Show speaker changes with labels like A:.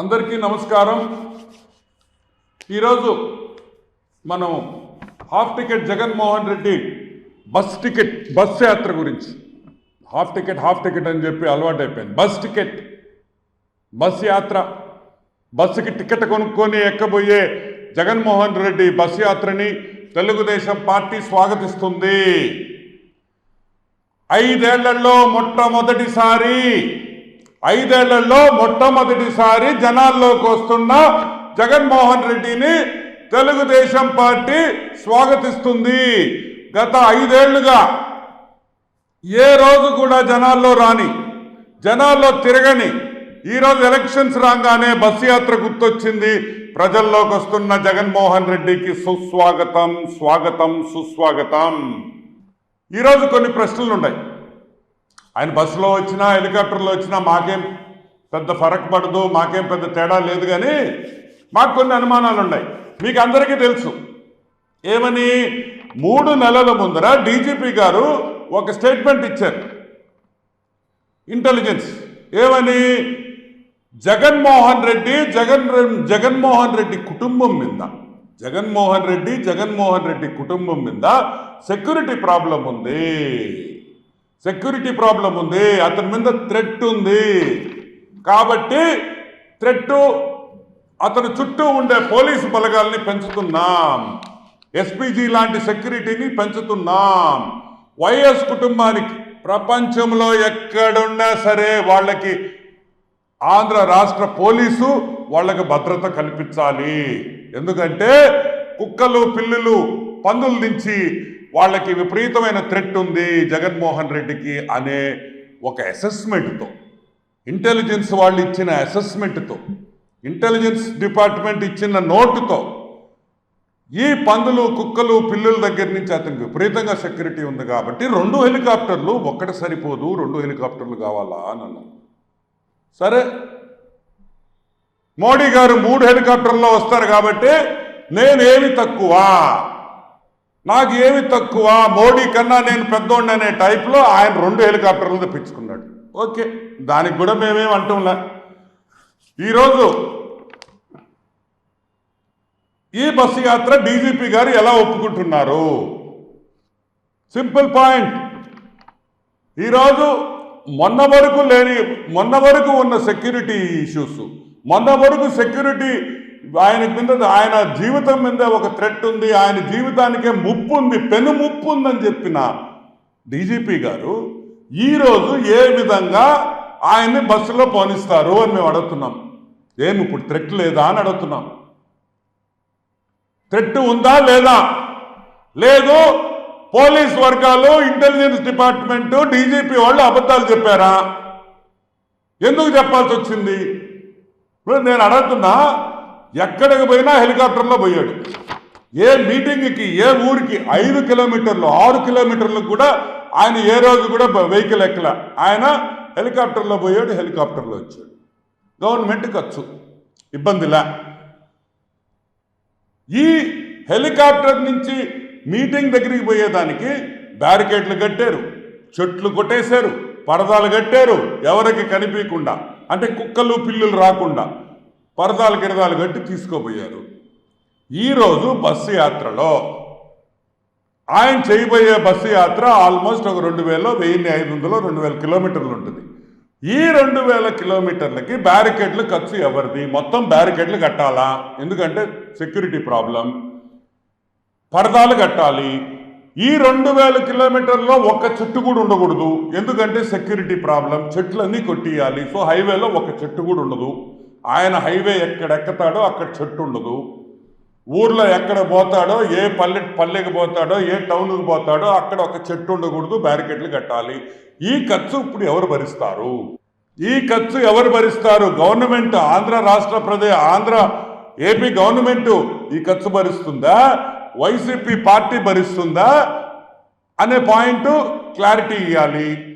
A: అందరికీ నమస్కారం. ఈరోజు మనం half ticket Jaganmohan Reddy bus ticket bus యాత్ర గురించి. హాఫ్ టికెట్ హాఫ్ టికెట్ అని చెప్పి అలవాటు అయిపోయింది. బస్ టికెట్ బస్ యాత్ర బస్సుకి టికెట్ కొనుక్కొని ఎక్కబోయే జగన్మోహన్ రెడ్డి బస్ యాత్రని తెలుగుదేశం పార్టీ స్వాగతిస్తుంది. ఐదేళ్ళలో మొట్టమొదటిసారి ఐదేళ్ళలో మొట్టమొదటిసారి జనాల్లోకి వస్తున్న జగన్మోహన్ రెడ్డిని తెలుగుదేశం పార్టీ స్వాగతిస్తుంది. గత ఐదేళ్ళుగా ఏ రోజు కూడా జనాల్లో రాని జనాల్లో తిరగని ఈరోజు ఎలక్షన్స్ రాగానే బస్సు యాత్ర గుర్తొచ్చింది. ప్రజల్లోకి వస్తున్న జగన్మోహన్ రెడ్డికి సుస్వాగతం స్వాగతం సుస్వాగతం. ఈరోజు కొన్ని ప్రశ్నలు ఉన్నాయి ఆయన బస్సులో వచ్చినా హెలికాప్టర్లో వచ్చినా మాకేం పెద్ద ఫరక్ పడదు మాకేం పెద్ద తేడా లేదు కానీ మాకు కొన్ని అనుమానాలు ఉన్నాయి. మీకు అందరికీ తెలుసు. ఏమని? మూడు నెలల ముందర డీజీపీ గారు ఒక స్టేట్మెంట్ ఇచ్చారు. ఇంటెలిజెన్స్. ఏమని? జగన్మోహన్ రెడ్డి జగన్ జగన్మోహన్ రెడ్డి కుటుంబం మీద జగన్మోహన్ రెడ్డి జగన్మోహన్ రెడ్డి కుటుంబం మీద సెక్యూరిటీ ప్రాబ్లం ఉంది. సెక్యూరిటీ ప్రాబ్లం ఉంది అతని మీద థ్రెట్ ఉంది. కాబట్టి థ్రెట్ అతని చుట్టూ ఉండే పోలీసు బలగాల్ని పెంచుతున్నాం. ఎస్పీజీ లాంటి సెక్యూరిటీని పెంచుతున్నాం. వైఎస్ కుటుంబానికి ప్రపంచంలో ఎక్కడున్నా సరే వాళ్ళకి ఆంధ్ర రాష్ట్ర పోలీసు వాళ్ళకి భద్రత కల్పించాలి. ఎందుకంటే కుక్కలు పిల్లులు పందుల నుంచి వాళ్ళకి విపరీతమైన థ్రెట్ ఉంది జగన్మోహన్ రెడ్డికి అనే ఒక అసెస్మెంట్తో ఇంటెలిజెన్స్ వాళ్ళు ఇచ్చిన అసెస్మెంట్తో ఇంటెలిజెన్స్ డిపార్ట్మెంట్ ఇచ్చిన నోటుతో ఈ పందులు కుక్కలు పిల్లుల దగ్గర నుంచి అతనికి విపరీతంగా సెక్యూరిటీ ఉంది కాబట్టి రెండు హెలికాప్టర్లు ఒక్కటి సరిపోదు రెండు హెలికాప్టర్లు కావాలా అని అన్నాను సరే. మోడీ గారు మూడు హెలికాప్టర్లో వస్తారు కాబట్టి నేనేమి తక్కువ? నాకు ఏమి తక్కువ? మోడీ కన్నా నేను పెద్దోండి అనే టైప్లో ఆయన రెండు హెలికాప్టర్లు తెప్పించుకున్నాడు. ఓకే దానికి కూడా మేమేం అంటంలే. ఈరోజు ఈ బస్సు యాత్ర డీజీపీ గారు ఎలా ఒప్పుకుంటున్నారు? Simple point. ఈరోజు మొన్న వరకు లేని మొన్న వరకు ఉన్న సెక్యూరిటీ ఇష్యూస్ మొన్న వరకు సెక్యూరిటీ ఆయన మీద ఆయన జీవితం మీద ఒక థ్రెట్ ఉంది. ఆయన జీవితానికే ముప్పు ఉంది. పెను ముప్పు ఉందని చెప్పిన డీజీపీ గారు ఈరోజు ఏ విధంగా ఆయన్ని బస్సులో పోనిస్తారు అని మేము అడుగుతున్నాం. ఏమి ఇప్పుడు థ్రెట్ లేదా అని అడుగుతున్నాం. థ్రెట్ ఉందా లేదా? లేదు. పోలీస్ వర్గాలు ఇంటెలిజెన్స్ డిపార్ట్మెంట్ డీజీపీ వాళ్ళు అబద్ధాలు చెప్పారా? ఎందుకు చెప్పాల్సి వచ్చింది? ఇప్పుడు నేను అడుగుతున్నా ఎక్కడికి పోయినా హెలికాప్టర్లో పోయాడు. ఏ మీటింగ్కి ఏ ఊరికి ఐదు కిలోమీటర్లు ఆరు కిలోమీటర్లకు కూడా ఆయన ఏ రోజు కూడా వెహికల్ ఎక్కల. ఆయన హెలికాప్టర్లో పోయాడు హెలికాప్టర్లో వచ్చాడు. గవర్నమెంట్ ఖర్చు. ఇబ్బందిలా ఈ హెలికాప్టర్ నుంచి మీటింగ్ దగ్గరికి పోయేదానికి బ్యారికేడ్లు కట్టారు చెట్లు కొట్టేశారు పరదాలు కట్టారు ఎవరికి కనిపించకుండా అంటే కుక్కలు పిల్లులు రాకుండా. పరదాలు గిరదాలు కట్టి తీసుకోపోయారు ఈరోజు బస్సు యాత్రలో ఆయన చేయబోయే బస్సు యాత్ర ఆల్మోస్ట్ ఒక రెండు వేలో వెయ్యి ఐదు వందలు రెండు వేల కిలోమీటర్లు ఉంటుంది. ఈ రెండు వేల కిలోమీటర్లకి బ్యారికేడ్లు ఖర్చు ఎవరిది? మొత్తం బ్యారికేడ్లు కట్టాలా? ఎందుకంటే సెక్యూరిటీ ప్రాబ్లం పరదాలు కట్టాలి. ఈ రెండు వేల కిలోమీటర్లో ఒక్క చెట్టు కూడా ఉండకూడదు. ఎందుకంటే సెక్యూరిటీ ప్రాబ్లం చెట్లన్నీ కొట్టియాలి. సో హైవేలో ఒక చెట్టు కూడా ఉండదు. ఆయన హైవే ఎక్కడ ఎక్కుతాడో అక్కడ చెట్టు ఉండదు. ఊర్లో ఎక్కడ పోతాడో ఏ పల్లె పల్లెకి పోతాడో ఏ టౌన్కి పోతాడో అక్కడ ఒక చెట్టు ఉండకూడదు బ్యారికేడ్లు కట్టాలి. ఈ ఖర్చు ఇప్పుడు ఎవరు భరిస్తారు? ఈ ఖర్చు ఎవరు భరిస్తారు? గవర్నమెంట్ ఆంధ్ర రాష్ట్ర ప్రదేశ్ ఆంధ్ర ఏపీ గవర్నమెంట్ ఈ ఖర్చు భరిస్తుందా? YCP party భరిస్తుందా? అనే పాయింట్ క్లారిటీ ఇవ్వాలి